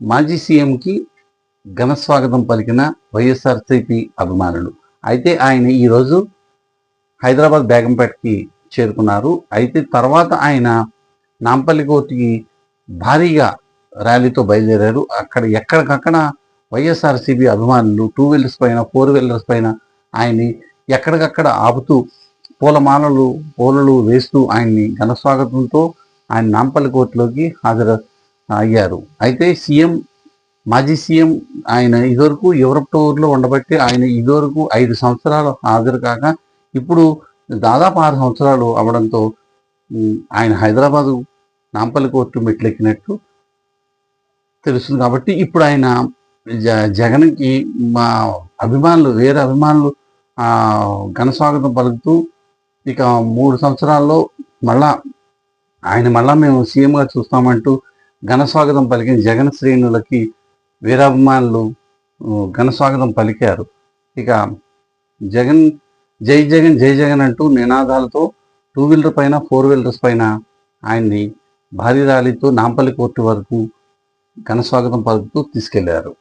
మాజీ సీఎంకి ఘన స్వాగతం పలికిన వైఎస్ఆర్సీపీ అభిమానులు. అయితే ఆయన ఈరోజు హైదరాబాద్ బేగంపేటకి చేరుకున్నారు. అయితే తర్వాత ఆయన నాంపల్లి కోర్టుకి భారీగా ర్యాలీతో బయలుదేరారు. అక్కడ ఎక్కడికక్కడ వైఎస్ఆర్సీపీ అభిమానులు టూ వీలర్స్ పైన ఫోర్ వీలర్స్ పైన ఆయన్ని ఎక్కడికక్కడ ఆపుతూ పూలమాలలు పూలలు వేస్తూ ఆయన్ని ఘన స్వాగతంతో ఆయన నాంపల్లి కోర్టులోకి హాజరు అయ్యారు అయితే సీఎం మాజీ సీఎం ఆయన ఇదివరకు యూరప్ టూర్లో ఉండబట్టి ఆయన ఇదివరకు ఐదు సంవత్సరాలు హాజరు కాక ఇప్పుడు దాదాపు ఆరు సంవత్సరాలు అవడంతో ఆయన హైదరాబాదు నాంపల్లి కోర్టు మెట్లెక్కినట్టు తెలుస్తుంది కాబట్టి ఇప్పుడు ఆయన జ జగన్కి మా అభిమానులు వేరే అభిమానులు ఘనస్వాగతం ఘన స్వాగతం పలుకుతూ ఇక మూడు సంవత్సరాల్లో మళ్ళా ఆయన మళ్ళా మేము సీఎంగా చూస్తామంటూ ఘన స్వాగతం పలికిన జగన్ శ్రేణులకి వీరాభిమానులు ఘనస్వాగతం ఘన స్వాగతం పలికారు. ఇక జగన్ జై జగన్ జై జగన్ అంటూ నినాదాలతో టూ వీలర్ పైన ఫోర్ వీలర్స్ పైన ఆయన్ని భారీ ర్యాలీతో నాంపల్లి కోర్టు వరకు ఘన స్వాగతం పలుకుతూ తీసుకెళ్ళారు.